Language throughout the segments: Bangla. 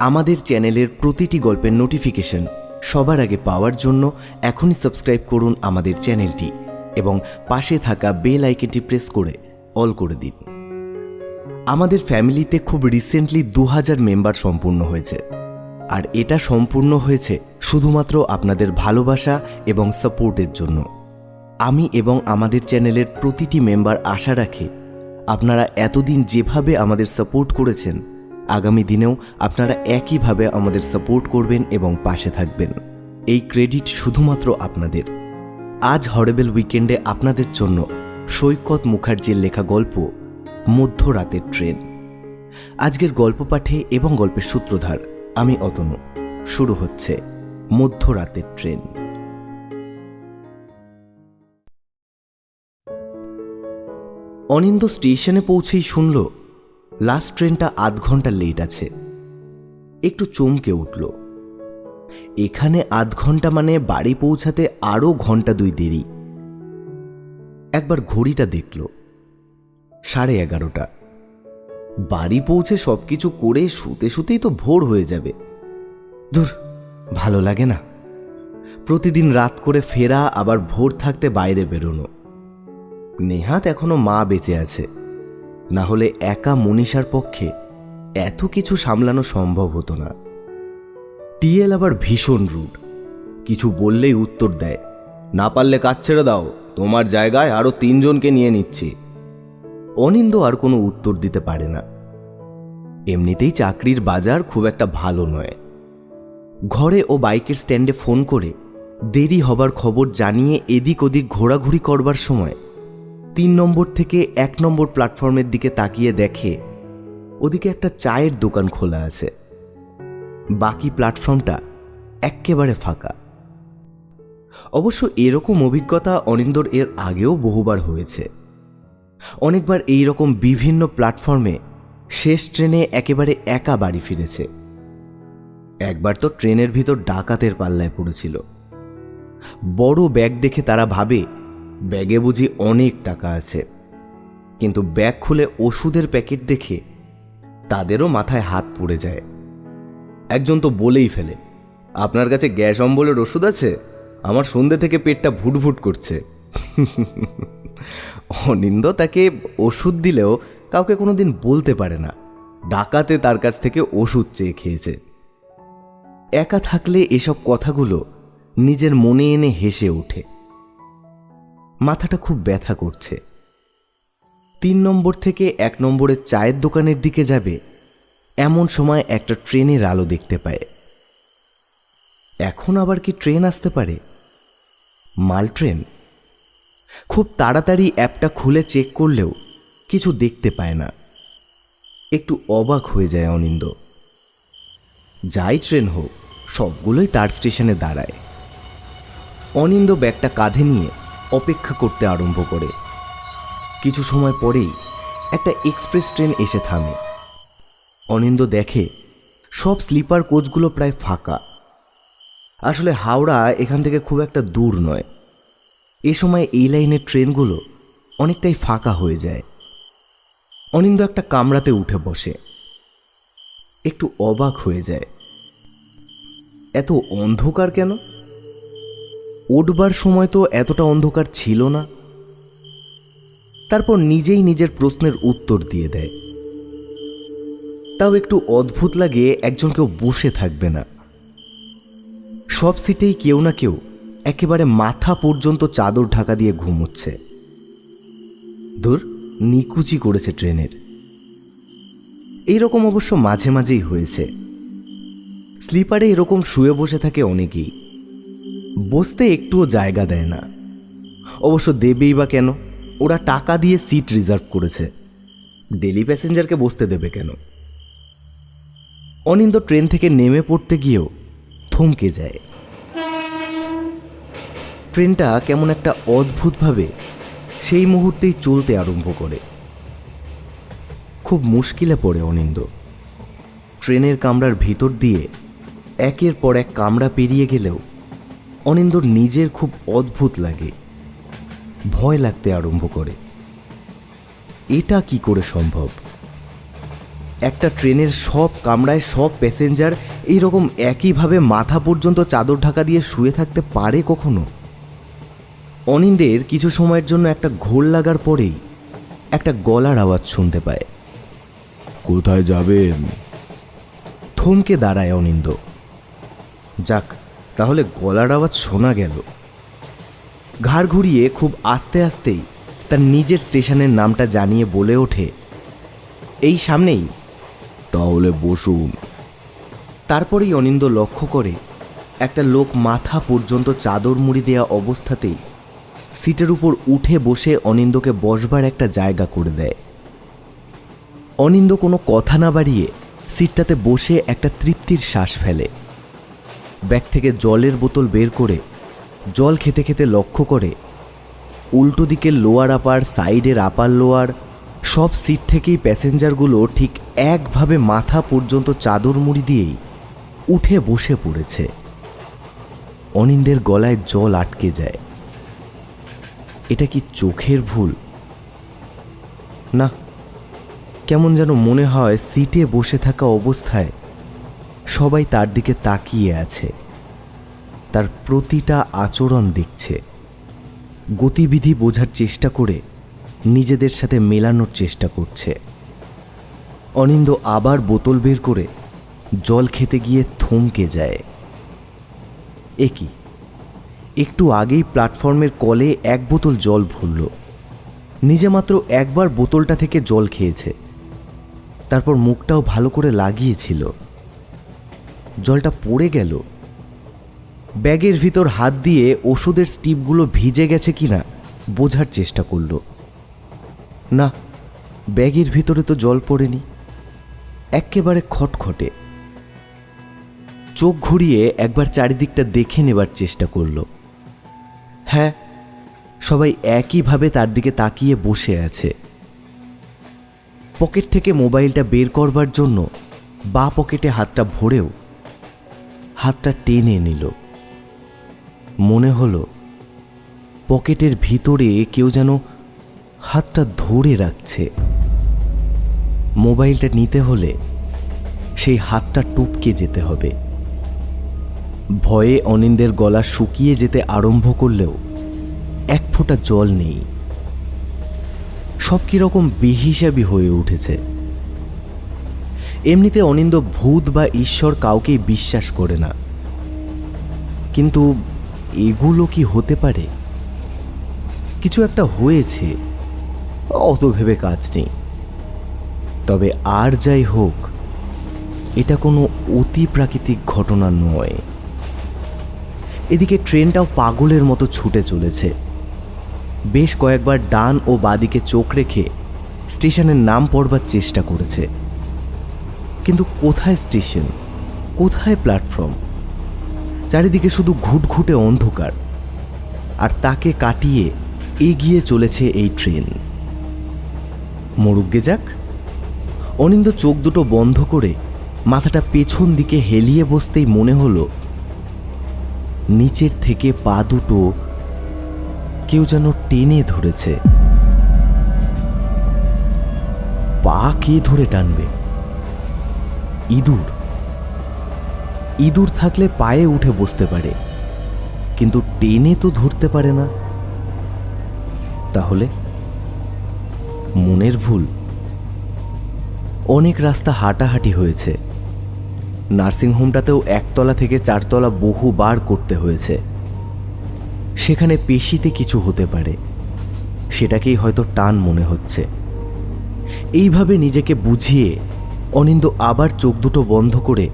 আমাদের চ্যানেলের প্রতিটি গল্পের নোটিফিকেশন সবার আগে পাওয়ার জন্য এখনই সাবস্ক্রাইব করুন আমাদের চ্যানেলটি এবং পাশে থাকা বেল আইকনটি প্রেস করে অল করে দিন। আমাদের ফ্যামিলিতে খুব রিসেন্টলি দু হাজার মেম্বার সম্পূর্ণ হয়েছে। আর এটা সম্পূর্ণ হয়েছে শুধুমাত্র আপনাদের ভালোবাসা এবং সাপোর্টের জন্য। আমি এবং আমাদের চ্যানেলের প্রতিটি মেম্বার আশা রাখে আপনারা এতদিন যেভাবে আমাদের সাপোর্ট করেছেন আগামী দিনেও আপনারা একইভাবে আমাদের সাপোর্ট করবেন এবং পাশে থাকবেন। এই ক্রেডিট শুধুমাত্র আপনাদের। আজ হরেবেল উইকেন্ডে আপনাদের জন্য সৈকত মুখার্জির লেখা গল্প, মধ্যরাতের ট্রেন। আজকের গল্প পাঠে এবং গল্পের সূত্রধার আমি অতনু। শুরু হচ্ছে মধ্যরাতের ট্রেন। অনিন্দ স্টেশনে পৌঁছেই শুনল লাস্ট ট্রেনটা আধ ঘণ্টা লেট আছে। একটু চমকে উঠল। এখানে আধ ঘণ্টা মানে বাড়ি পৌঁছাতে আরও ঘণ্টা দুই দেরি। একবার ঘড়িটা দেখল। সাড়ে এগারোটা। বাড়ি পৌঁছে সব কিছু করে শুতে শুতেই তো ভোর হয়ে যাবে। ধুর, ভালো লাগে না। প্রতিদিন রাত করে ফেরা, আবার ভোর থাকতে বাইরে বেরোনো। নেহাত এখনও মা বেঁচে আছে। না হলে একা মনীষার পক্ষে এত কিছু সামলানো সম্ভব হতো না। টিএল আবার ভীষণ রুড। কিছু বললেই উত্তর দেয়, না পারলে কাজ ছেড়ে দাও, তোমার জায়গায় আরও তিনজনকে নিয়ে নিচ্ছি। অনিন্দ আর কোনো উত্তর দিতে পারে না। এমনিতেই চাকরির বাজার খুব একটা ভালো নয়। ঘরে ও বাইকের স্ট্যান্ডে ফোন করে দেরি হবার খবর জানিয়ে এদিক ওদিক ঘোরাঘুরি করবার সময় তিন নম্বর থেকে এক নম্বর প্ল্যাটফর্মের দিকে তাকিয়ে দেখে ওদিকে একটা চায়ের দোকান খোলা আছে। বাকি প্ল্যাটফর্মটা এক্কেবারে ফাঁকা। অবশ্য এরকম অভিজ্ঞতা অনিন্দর এর আগেও বহুবার হয়েছে। অনেকবার এই রকম বিভিন্ন প্ল্যাটফর্মে শেষ ট্রেনে একেবারে একা বাড়ি ফিরেছে। একবার তো ট্রেনের ভিতর ডাকাতের পাল্লায় পড়েছিল। বড় ব্যাগ দেখে তারা ভাবে ব্যাগে বুঝি অনেক টাকা আছে। কিন্তু ব্যাগ খুলে ওষুধের প্যাকেট দেখে তাদেরও মাথায় হাত পড়ে যায়। একজন তো বলেই ফেলে, আপনার কাছে গ্যাস অম্বলের ওষুধ আছে? আমার সন্ধ্যে থেকে পেটটা ভুটভুট করছে। অনিন্দ তাকে ওষুধ দিলেও কাউকে কোনো দিন বলতে পারে না। ডাকাতে তার কাছ থেকে ওষুধ চেয়ে খেয়েছে। একা থাকলে এসব কথাগুলো নিজের মনে এনে হেসে ওঠে। মাথাটা খুব ব্যথা করছে। তিন নম্বর থেকে এক নম্বরের চায়ের দোকানের দিকে যাবে, এমন সময় একটা ট্রেনের আলো দেখতে পায়। এখন আবার কি ট্রেন আসতে পারে? মাল ট্রেন? খুব তাড়াতাড়ি অ্যাপটা খুলে চেক করলেও কিছু দেখতে পায় না। একটু অবাক হয়ে যায় অনিন্দ। যাই ট্রেন হোক, সবগুলোই তার স্টেশনে দাঁড়ায়। অনিন্দ ব্যাগটা কাঁধে নিয়ে অপেক্ষা করতে আরম্ভ করে। কিছু সময় পরেই একটা এক্সপ্রেস ট্রেন এসে থামে। অনিন্দ দেখে সব স্লিপার কোচগুলো প্রায় ফাঁকা। আসলে হাওড়া এখান থেকে খুব একটা দূর নয়। এ সময় এই লাইনের ট্রেনগুলো অনেকটাই ফাঁকা হয়ে যায়। অনিন্দ একটা কামরাতে উঠে বসে। একটু অবাক হয়ে যায়। এত অন্ধকার কেন? উঠবার সময় তো এতটা অন্ধকার ছিল না। তারপর নিজেই নিজের প্রশ্নের উত্তর দিয়ে দেয়। তাও একটু অদ্ভুত লাগে একজন কেউ বসে থাকবে না। সব সিটেই কেউ না কেউ একেবারে মাথা পর্যন্ত চাদর ঢাকা দিয়ে ঘুমোচ্ছে। ধুর, নিকুচি করেছে ট্রেনের। এইরকম অবশ্য মাঝে মাঝেই হয়েছে। স্লিপারে এরকম শুয়ে বসে থাকে অনেকেই। বসতে একটুও জায়গা দেয় না। অবশ্য দেবেই বা কেন? ওরা টাকা দিয়ে সিট রিজার্ভ করেছে। ডেলি প্যাসেঞ্জারকে বসতে দেবে কেন? অনিন্দ ট্রেন থেকে নেমে পড়তে গিয়েও থমকে যায়। ট্রেনটা কেমন একটা অদ্ভুতভাবে সেই মুহূর্তেই চলতে আরম্ভ করে। খুব মুশকিলে পড়ে অনিন্দ। ট্রেনের কামরার ভিতর দিয়ে একের পর এক কামরা পেরিয়ে গেলেও অনিন্দর নিজের খুব অদ্ভুত লাগে। ভয় লাগতে আরম্ভ করে। এটা কি করে সম্ভব? একটা ট্রেনের সব কামরায় সব প্যাসেঞ্জার এইরকম একইভাবে মাথা পর্যন্ত চাদর ঢাকা দিয়ে শুয়ে থাকতে পারে কখনো? অনিন্দের কিছু সময়ের জন্য একটা ঘোর লাগার পরেই একটা গলার আওয়াজ শুনতে পায়। কোথায় যাবেন? থমকে দাঁড়ায় অনিন্দ। যাক তাহলে গলার আওয়াজ শোনা গেল। ঘাড় ঘুরিয়ে খুব আস্তে আস্তেই তার নিজের স্টেশনের নামটা জানিয়ে বলে ওঠে, এই সামনেই। তাহলে বসুন। তারপরেই অনিন্দ লক্ষ্য করে একটা লোক মাথা পর্যন্ত চাদর মুড়ি দেওয়া অবস্থাতেই সিটের উপর উঠে বসে অনিন্দকে বসবার একটা জায়গা করে দেয়। অনিন্দ কোনো কথা না বাড়িয়ে সিটটাতে বসে একটা তৃপ্তির শ্বাস ফেলে। ব্যাগ থেকে জলের বোতল বের করে জল খেতে খেতে লক্ষ্য করে উল্টো দিকের লোয়ার আপার, সাইডের আপার লোয়ার, সব সিট থেকেই প্যাসেঞ্জারগুলো ঠিক একভাবে মাথা পর্যন্ত চাদর মুড়ি দিয়েই উঠে বসে পড়েছে। অনিন্দের গলায় জল আটকে যায়। এটা কি চোখের ভুল? না, কেমন যেন মনে হয় সিটে বসে থাকা অবস্থায় সবাই তার দিকে তাকিয়ে আছে। তার প্রতিটা আচরণ দেখছে। গতিবিধি বোঝার চেষ্টা করে নিজেদের সাথে মেলানোর চেষ্টা করছে। অনিন্দ আবার বোতল বের করে জল খেতে গিয়ে থমকে যায়। একই একটু আগেই প্ল্যাটফর্মের কলে এক বোতল জল ভরল। নিজে মাত্র একবার বোতলটা থেকে জল খেয়েছে। তারপর মুখটাও ভালো করে লাগিয়েছিল। জলটা পড়ে গেল। ব্যাগের ভিতর হাত দিয়ে ওষুধের স্টিপগুলো ভিজে গেছে কিনা বোঝার চেষ্টা করল। না, ব্যাগের ভিতরে তো জল পড়েনি। একেবারে খটখটে। চোখ ঘুরিয়ে একবার চারিদিকটা দেখে নেবার চেষ্টা করল। হ্যাঁ সবাই একইভাবে তার দিকে তাকিয়ে বসে আছে। পকেট থেকে মোবাইলটা বের করবার জন্য বা পকেটে হাতটা ভরেও হাতটা টেনে নিল। মনে হলো, পকেটের ভিতরে কেউ যেন হাতটা ধরে রাখছে। মোবাইলটা নিতে হলে সেই হাতটা টুপকে যেতে হবে। ভয়ে অনিন্দের গলা শুকিয়ে যেতে আরম্ভ করলেও এক ফোঁটা জল নেই। সব কীরকম বেহিসাবি হয়ে উঠেছে। এমনিতে অনিন্দ ভূত বা ঈশ্বর কাউকেই বিশ্বাস করে না। কিন্তু এগুলো কি হতে পারে? কিছু একটা হয়েছে, অত ভেবে কাজ নেই। তবে আর যাই হোক, এটা কোনো অতি প্রাকৃতিক ঘটনা নয়। এদিকে ট্রেনটাও পাগলের মতো ছুটে চলেছে। বেশ কয়েকবার ডান ও বাদিকে চোখ রেখে স্টেশনের নাম পড়বার চেষ্টা করেছে। কিন্তু কোথায় স্টেশন? কোথায় প্ল্যাটফর্ম? চারিদিকে শুধু ঘুটঘুটে অন্ধকার। আর তাকে কাটিয়ে এগিয়ে চলেছে এই ট্রেন। মরুগ্গে যাক। অনিন্দ চোখ দুটো বন্ধ করে মাথাটা পেছন দিকে হেলিয়ে বসতেই মনে হলো, নিচের থেকে পা দুটো কেউ যেন টেনে ধরেছে। পা কে ধরে টানবে? ইঁদুর। ইঁদুর থাকলে পায়ে উঠে বসতে পারে, কিন্তু টেনে তো ধরতে পারে না। তাহলে মনের ভুল। অনেক রাস্তা হাঁটাহাঁটি হয়েছে। নার্সিংহোমটাতেও একতলা থেকে চারতলা বহুবার করতে হয়েছে। সেখানে পেশিতে কিছু হতে পারে, সেটাকেই হয়তো টান মনে হচ্ছে। এইভাবে নিজেকে বুঝিয়ে অনিন্দ আবার চোখ দুটো বন্ধ করে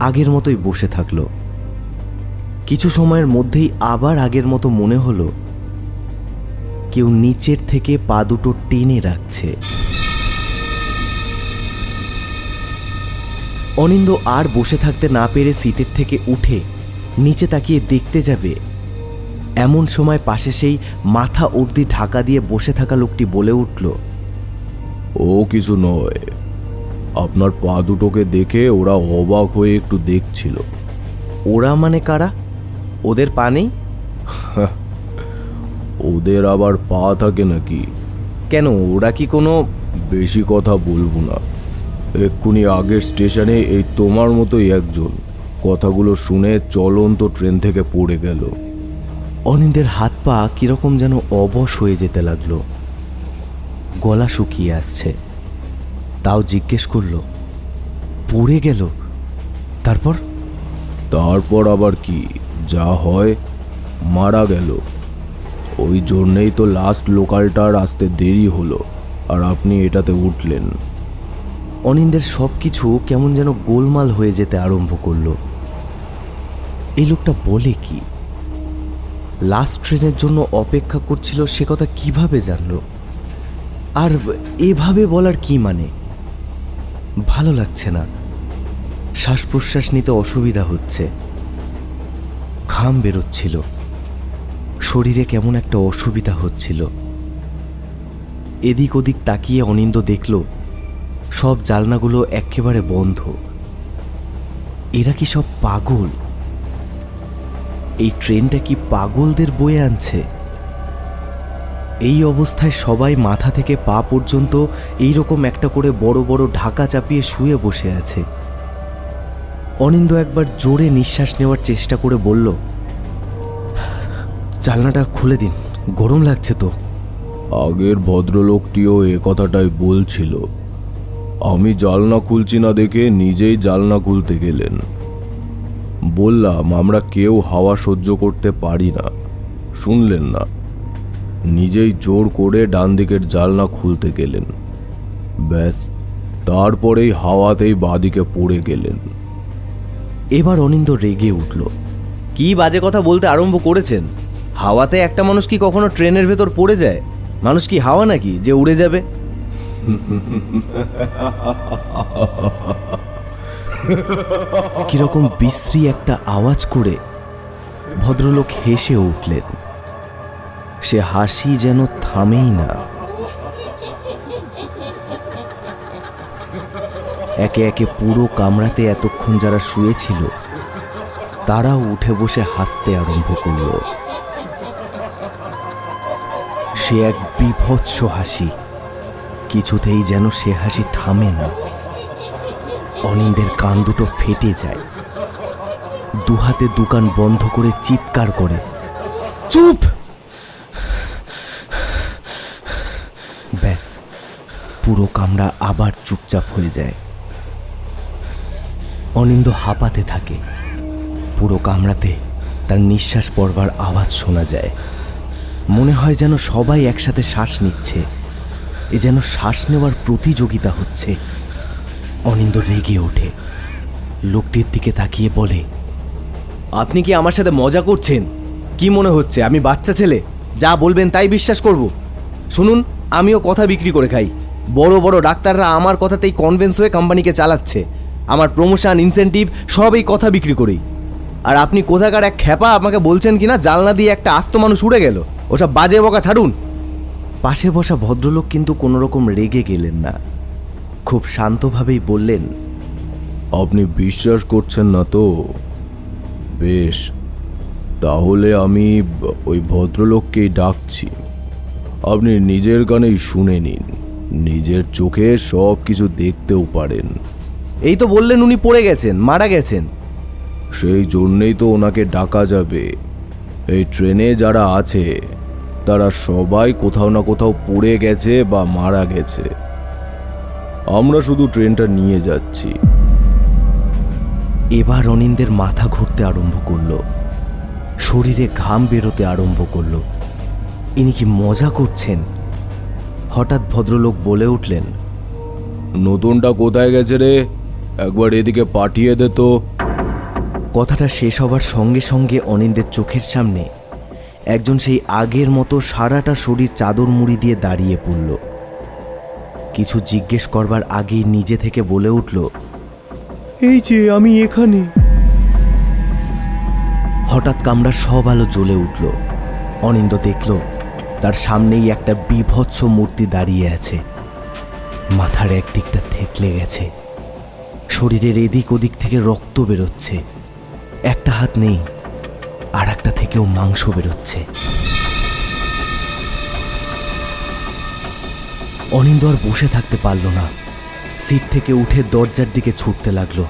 আগের মতোই বসে থাকল। কিছু সময়ের মধ্যেই আবার আগের মতো মনে হলো, কেউ নিচের থেকে পা দুটো টেনে রাখছে। অনিন্দ আর বসে থাকতে না পেরে সিটের থেকে উঠে নিচে তাকিয়ে দেখতে যাবে, এমন সময় পাশে সেই মাথা অবধি ঢাকা দিয়ে বসে থাকা লোকটি বলে উঠল, ও কিছু নয়। আপনার পা দুটোকে দেখে ওরা অবাক হয়ে একটু দেখছিল। ওরা মানে কারা? ওদের পা নেই? ওদের আবার পা থাকে নাকি? কেন ওরা কি কোনো বেশি কথা বলব না। এক্ষুনি আগের স্টেশনে এই তোমার মতোই একজন। কথাগুলো শুনে চলন্ত ট্রেন থেকে পড়ে গেল। অনিন্দের হাত পা কীরকম যেন অবশ হয়ে যেতে লাগল। গলা শুকিয়ে আসছে। তাও জিজ্ঞেস করল পড়ে গেল। তারপর? তারপর আবার কি? যা হয় মারা গেল। ওই জন্যেই তো লাস্ট লোকালটার আসতে দেরি হলো আর আপনি এটাতে উঠলেন। অনিন্দের সব কিছু কেমন যেন গোলমাল হয়ে যেতে আরম্ভ করল। এই লোকটা বলে কি? লাস্ট ট্রেনের জন্য অপেক্ষা করছিল সে কথা কীভাবে জানল? আর এভাবে বলার কি মানে? ভালো লাগছে না। শ্বাস প্রশ্বাস নিতে অসুবিধা হচ্ছে। ঘাম বেরোচ্ছিল। শরীরে কেমন একটা অসুবিধা হচ্ছিল। এদিক ওদিক তাকিয়ে অনিন্দ দেখল, সব জালনাগুলো একেবারে বন্ধ। এরা কি সব পাগল? এই ট্রেনটা কি পাগলদের বয়ে আনছে? এই অবস্থায় সবাই মাথা থেকে পা পর্যন্ত এই রকম একটা করে বড় বড় ঢাকা চাপিয়ে শুয়ে বসে আছে। অনিন্দ একবার জোরে নিঃশ্বাস নেওয়ার চেষ্টা করে বলল, জানলাটা খুলে দিন, গরম লাগছে তো। আগের ভদ্রলোকটিও এ কথাটাই বলছিল। আমি জালনা খুলছি না দেখে নিজেই জালনা খুলতে গেলেন। বললাম, আমরা কেউ হাওয়া সহ্য করতে পারি না। শুনলেন না। নিজেই জোর করে ডান দিকের জালনা খুলতে গেলেন। ব্যাস তারপরেই হাওয়াতেই বাদিকে পড়ে গেলেন। এবার অনিন্দ রেগে উঠল। কি বাজে কথা বলতে আরম্ভ করেছেন? হাওয়াতে একটা মানুষ কি কখনো ট্রেনের ভেতর পড়ে যায়? মানুষ কি হাওয়া নাকি যে উড়ে যাবে? কীরকম বিশ্রী একটা আওয়াজ করে ভদ্রলোক হেসে উঠলেন। সে হাসি যেন থামেই না। একে একে পুরো কামরাতে এতক্ষণ যারা শুয়েছিল, তারাও উঠে বসে হাসতে আরম্ভ করল। সে এক বিভৎস হাসি, কিছুতেই যেন সে হাসি থামে না। অনিন্দের কান দুটো ফেটে যায়। দুহাতে দোকান বন্ধ করে চিৎকার করে, চুপ ব্যাস পুরো কামরা আবার চুপচাপ হয়ে যায়। অনিন্দ হাঁপাতে থাকে। পুরো কামরাতে তার নিঃশ্বাস পড়বার আওয়াজ শোনা যায়। মনে হয় যেন সবাই একসাথে শ্বাস নিচ্ছে। এ যেন শ্বাস নেওয়ার প্রতিযোগিতা হচ্ছে। অনিন্দ রেগে ওঠে। লোকটির দিকে তাকিয়ে বলে, আপনি কি আমার সাথে মজা করছেন? কি মনে হচ্ছে? আমি বাচ্চা ছেলে। যা বলবেন তাই বিশ্বাস করব। শুনুন, আমিও কথা বিক্রি করে খাই। বড় বড় ডাক্তাররা আমার কথাতেই কনভেন্স হয়ে কোম্পানিকে চালাচ্ছে। আমার প্রমোশন ইনসেন্টিভ সব এই কথা বিক্রি করেই। আর আপনি কোথাকার এক খ্যাপা আমাকে বলছেন কিনা জালনা দিয়ে একটা আস্ত মানুষ উড়ে গেল। ওসব বাজে বকা ছাড়ুন। পাশে বসা ভদ্রলোক কিন্তু কোনো রকম রেগে গেলেন না। খুব শান্তভাবেই বললেন আপনি বিশ্বাস করছেন না তো? বেশ তাহলে আমি ওই ভদ্রলোককেই ডাকছি। আপনি নিজের গানেই শুনে নিন। নিজের চোখে সব কিছু দেখতেও পারেন। এই তো বললেন উনি পড়ে গেছেন, মারা গেছেন। সেই জন্যেই তো ওনাকে ডাকা যাবে। এই ট্রেনে যারা আছে, তারা সবাই কোথাও না কোথাও পড়ে গেছে বা মারা গেছে। আমরা শুধু ট্রেনটা নিয়ে যাচ্ছি। এবার অনিন্দের মাথা ঘুরতে আরম্ভ করল। শরীরে ঘাম বেরোতে আরম্ভ করল। ইনি কি মজা করছেন? হঠাৎ ভদ্রলোক বলে উঠলেন নতুনটা কোথায় গেছে রে? একবার এদিকে পাঠিয়ে দে তো। কথাটা শেষ হবার সঙ্গে সঙ্গে অনিন্দের চোখের সামনে একজন সেই আগের মতো সারাটা শরীর চাদর মুড়ি দিয়ে দাঁড়িয়ে পড়ল। কিছু জিজ্ঞেস করবার আগেই নিজে থেকে বলে উঠল এই যে আমি এখানে। হঠাৎ কামরার সব আলো জ্বলে উঠল। অনিন্দ দেখল তার সামনেই একটা বিভৎস মূর্তি দাঁড়িয়ে আছে। মাথার একদিকটা থেতলে গেছে। শরীরের এদিক ওদিক থেকে রক্ত বেরোচ্ছে। একটা হাত নেই আর একটা থেকেও মাংস বেরোচ্ছে। অনিন্দ আর বসে থাকতে পারল না। সিট থেকে উঠে দরজার দিকে ছুটতে লাগল।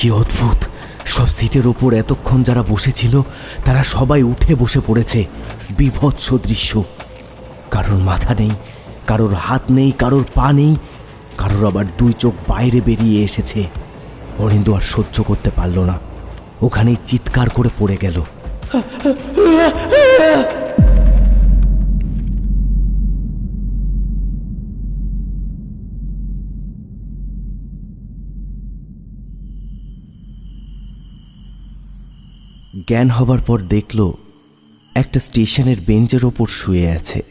কি অদ্ভুত! সব সিটের ওপর এতক্ষণ যারা বসেছিল, তারা সবাই উঠে বসে পড়েছে। বিভৎস দৃশ্য। কারোর মাথা নেই, কারোর হাত নেই, কারোর পা নেই, কারোর আবার দুই চোখ বাইরে বেরিয়ে এসেছে। অরিন্দু আর সহ্য করতে পারল না। ওখানেই চিৎকার করে পড়ে গেল। জ্ঞান হবার পর দেখল একটা স্টেশনের বেঞ্চের ওপর শুয়ে আছে।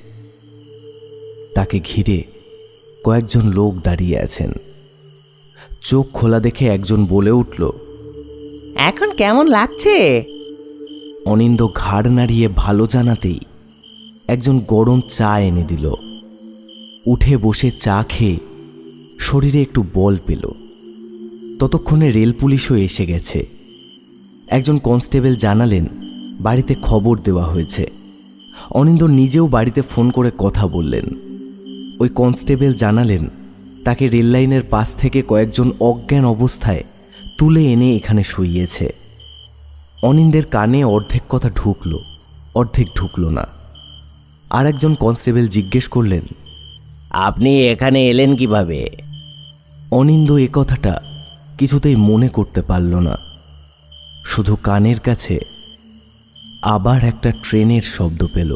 তাকে ঘিরে কয়েকজন লোক দাঁড়িয়ে আছেন। চোখ খোলা দেখে একজন বলে উঠল এখন কেমন লাগছে? অনিন্দ ঘাড় নাড়িয়ে ভালো জানাতেই একজন গরম চা এনে দিল। উঠে বসে চা খেয়ে শরীরে একটু বল পেল। ততক্ষণে রেল পুলিশও এসে গেছে। একজন কনস্টেবল জানালেন, বাড়িতে খবর দেওয়া হয়েছে। অনিন্দ নিজেও বাড়িতে ফোন করে কথা বললেন। ওই কনস্টেবল জানালেন, তাকে রেললাইনের পাশ থেকে কয়েকজন অজ্ঞান অবস্থায় তুলে এনে এখানে শুইয়েছে। অনিন্দের কানে অর্ধেক কথা ঢুকলো, অর্ধেক ঢুকল না। আর একজন কনস্টেবল জিজ্ঞেস করলেন, আপনি এখানে এলেন কীভাবে? অনিন্দ এ কথাটা কিছুতেই মনে করতে পারল না। শুধু কানের কাছে, আবার একটা ট্রেনের শব্দ পেল।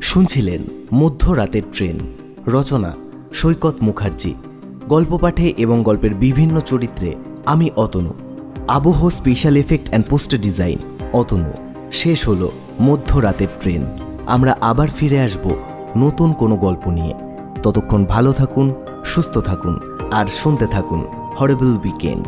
শুনছিলেন মধ্যরাতের ট্রেন, রচনা সৈকত মুখার্জি গল্প পাঠে এবং গল্পের বিভিন্ন চরিত্রে আমি অতনু। আবহ special effect and poster design Atanu. শেষ হলো মধ্যরাতের ট্রেন। আমরা আবার ফিরে আসব নতুন কোনো গল্প নিয়ে। ততক্ষণ ভালো থাকুন, সুস্থ থাকুন, আর শুনতে থাকুন হরেবল উইকেন্ড